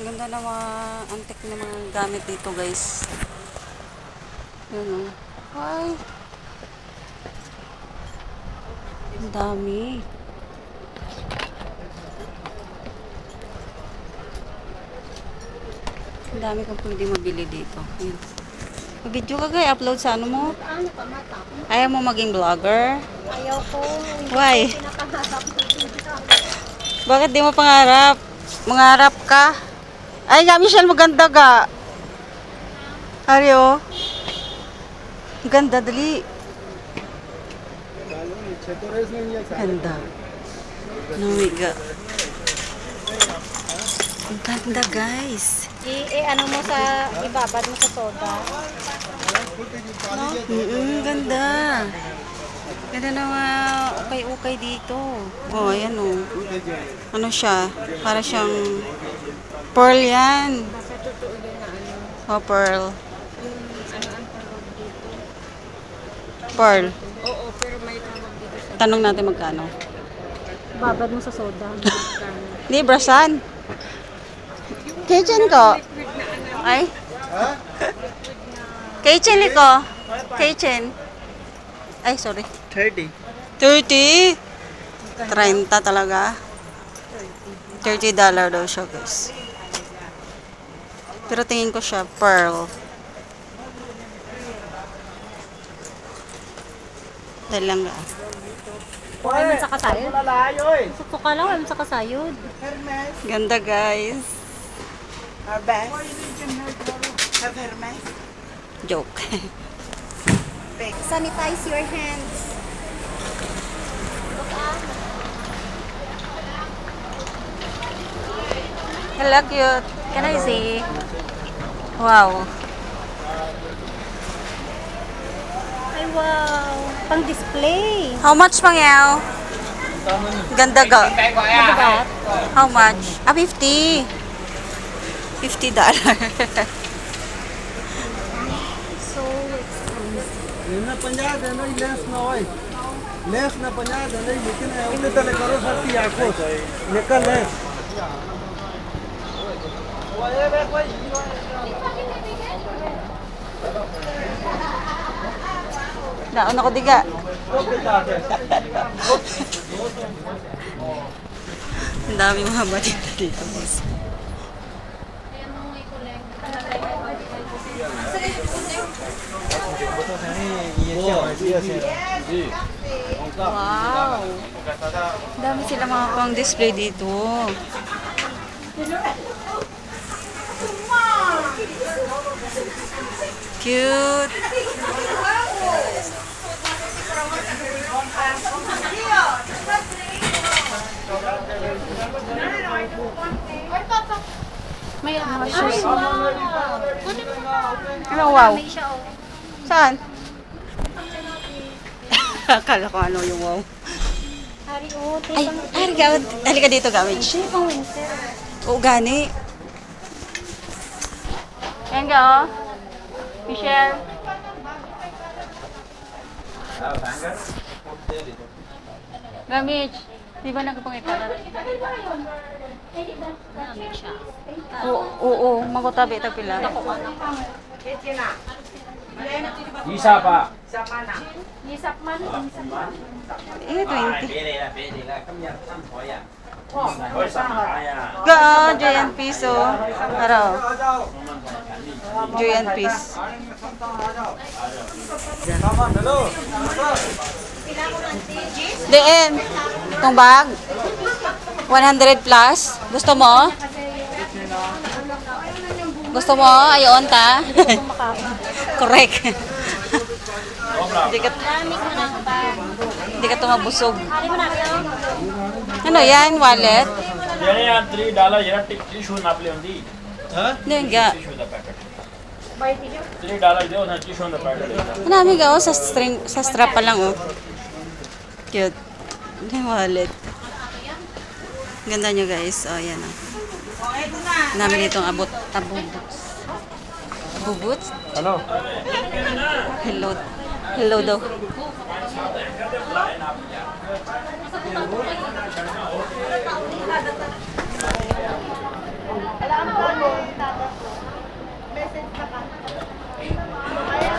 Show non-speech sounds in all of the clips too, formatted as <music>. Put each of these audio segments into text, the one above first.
Ganda ng mga antik na mga gamit dito guys. Yun o. Ay. Ang dami. Ang dami kang pwede mabili dito. Yun. Video ka guys, upload sa ano mo? Ano mata? Ayaw mo maging vlogger? Ayaw ko. Why? Bakit di mo pangarap? Mangarap ka? Ay nga, Michelle, maganda ga. Aryo. Ang Ganda, dali. Ganda. Namiga. Ang ganda, guys. I, eh, ano mo sa, ibabad mo sa soda. No? Mm ganda. Ganda na mga ukay-ukay dito. Oh, ayan oh. Ano siya? Para siyang pearl yan. Ano. Oh, pearl. Pearl. Oo, pero may tawag dito sa... Tanong natin magkano. Babad mo sa soda. Magkano? Librasan. Kitchen ko. Ay? Kitchen ko. Kitchen. Ay, sorry. 30. 30. 30 talaga. 30 dollar daw siya, guys. Pero tingin ko siya pearl. Dahil lang ah. Okay man sa kasayod. Malalayo eh. Suka lang, ay sa kasayod. Hermes. Ganda, guys. Have Hermes. Joke. <laughs> Sanitize your hands. Hello, cute. Can I see? Wow. Ay, wow. Pang display. How much, Mangyaw? Ganda ga. How much? Ah, 50. 50 dollar. <laughs> so expensive. Yun na, panyada. Ano, ilas na, oy. લેસ ને પંજાબ ધંધે મૂકીને એવું તને કરો સરથી આખો નિકલ લેસ Daon ako diga. Ang dami mga batid dito. Yes, yes, yes. Wow! Dami sila mga pang display dito. Cute! May ano siya. Ano wow? Siya, oh. Saan? Akala ko ano yung wow. Hari, oh. Ay, halika, halika dito gamit. Tay pang winter. Oo, gani. Ayan ka, oh. Michelle. Gamit. Di ba nagpangikarat? Gamit siya. Oo, oo, magutabi ito pila. Isa pa. Yisap isa pa. Isa pa na. Isa pa na. Isa pa. Eh, 20. Go, Julian Piso. Araw. Julian Pis. DM, itong bag. 100 plus. Gusto mo? Gusto mo? Ayon ta? <laughs> Correct. <laughs> Hindi ka, hindi ka tumabusog. Ano yan? Wallet? Yan yan, 3 dollar. Yan, tissue na pili hindi. Ha? Hindi nga. Tissue na packet. 3 dollar daw na tissue na packet. Marami ka oh, sa, string, sa strap pa lang oh. Cute. Yung wallet. Ganda nyo guys. Oh, yan oh. Namin itong abot. Abot. Gugut? Ano? Hello. Hello daw.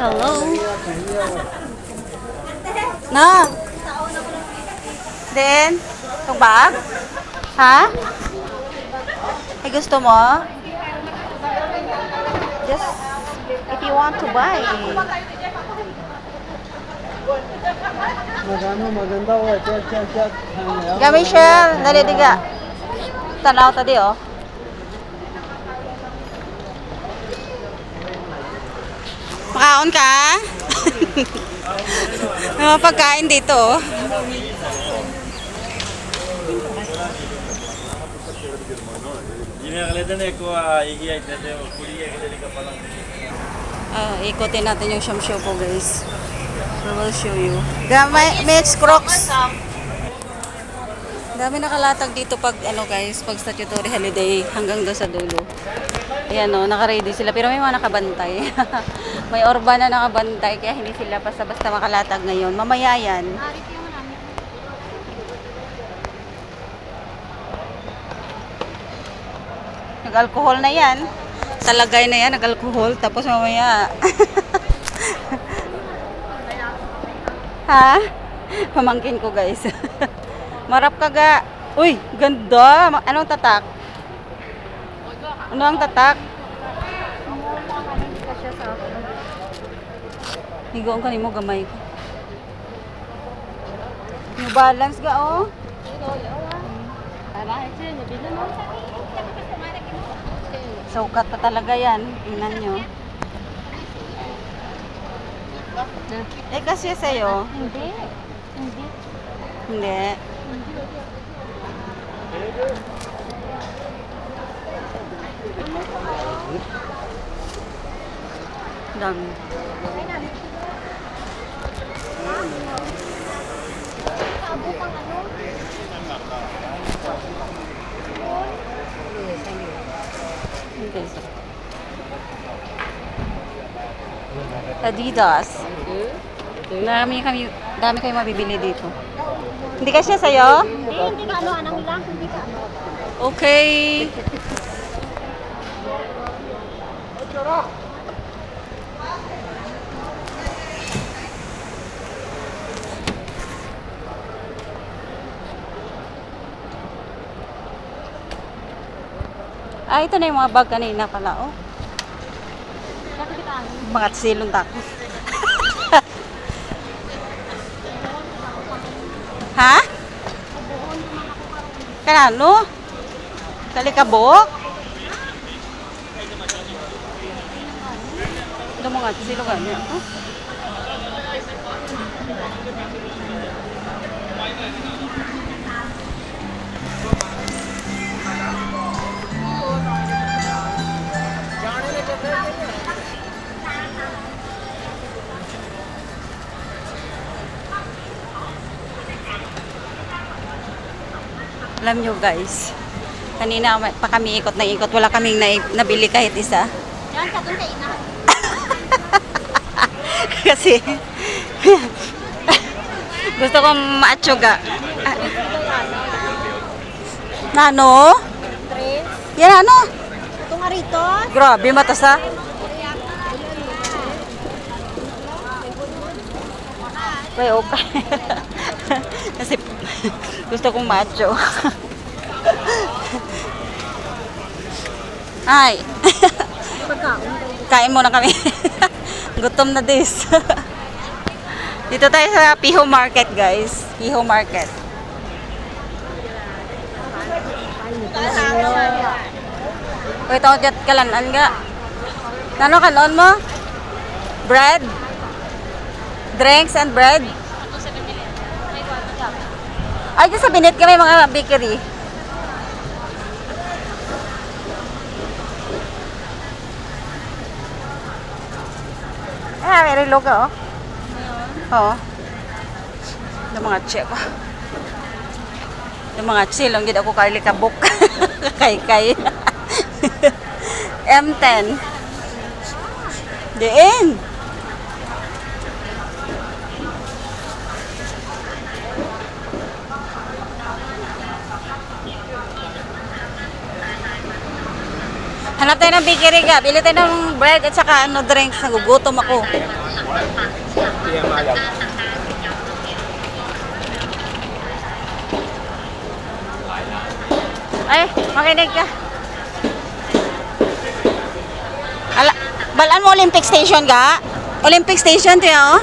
Hello. Na. Then, itong bag? Ha? Ay, gusto mo? Yes. If you want to buy. Magano, maganda o. Chat, chat, chat. Gami, Dali, diga. Tanaw tadi, oh. Makaon ka? <laughs> May mga pagkain dito, oh. ಇನ್ನು ಆಗಲೇದೇ ಕುಡಿಯ ಕಪ್ಪ Ah, uh, ikotin natin yung shamshopo guys. We will show you. May, may crocs. Dami nakalatag dito pag ano guys, pag statutory holiday hanggang doon sa dulo. Ayan o, no, naka-ready sila. Pero may mga nakabantay. <laughs> may orba na nakabantay, kaya hindi sila basta-basta makalatag ngayon. Mamaya yan. Nag-alcohol na yan. Talagay na yan, nag-alcohol. Tapos mamaya. ha? Pamangkin ko guys. Marap ka ga. Uy, ganda. Anong tatak? Ano ang tatak? Higoon ka mo gamay ko. New balance ga oh. Sukat pa talaga yan. Tingnan nyo. Eh kasi sa'yo. Hindi. Hindi. Hindi. Dami. Okay. Adidas. Dami kami, dami kayo mabibili dito. Hindi kasi sa'yo? Hindi, hindi ka ano, anang lang. Hindi ka ano. Okay. Ah, ito na yung mga bag kanina pala, oh. Mga silong tako. <laughs> ha? Kanano? Kalikabok? Mga silong gani ako. Alam nyo guys, kanina pa kami ikot na ikot, wala kaming na, nabili kahit isa. Yan, ka doon kay ina. <laughs> Kasi, <laughs> gusto kong maatsuga. Nano? Yan ano? Ito nga rito. Grabe, matas ha? Okay, okay. <laughs> Kasi gusto kong macho. Ay. Kain muna kami. <laughs> Gutom na this. <laughs> Dito tayo sa Piho Market, guys. Piho Market. Wait, ako dyan kalanan nga. Nano kanon mo? Bread? Drinks and bread? Ay, dyan sa binit kami mga bakery. Ka, oh. Oo. Yung mga check. Yung mga chill, ang gina ko karli kabuk. <laughs> Kay-kay. <laughs> M10. Diin. Hanap tayo ng bakery ka. Bili tayo ng bread at saka ano drinks. Nagugutom ako. Ay, makinig ka. Ala, balaan mo Olympic Station ka? Olympic Station, tiyo, oh.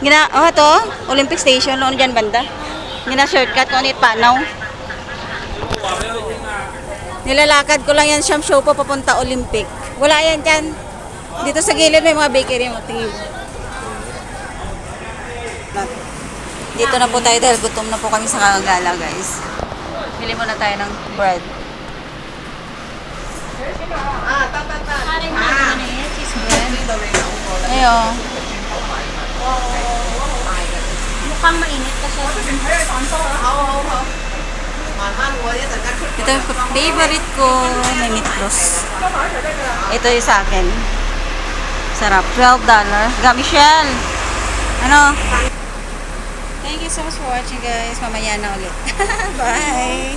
Gina, oh, to, Olympic Station, noon dyan banda. Gina shortcut ko nit panaw. Nilalakad ko lang yan siyam show pa papunta Olympic. Wala yan dyan. Dito sa gilid may mga bakery mo. Tingin. Dito na po tayo dahil gutom na po kami sa kagala guys. Bili muna tayo ng bread. Ayo. Mukhang mainit kasi. Ito yung favorite ko, may meat loss. Ito yung sa akin. Sarap. $12. Ga, Michelle. Ano? Thank you so much for watching guys. Mamaya na ulit. <laughs> Bye!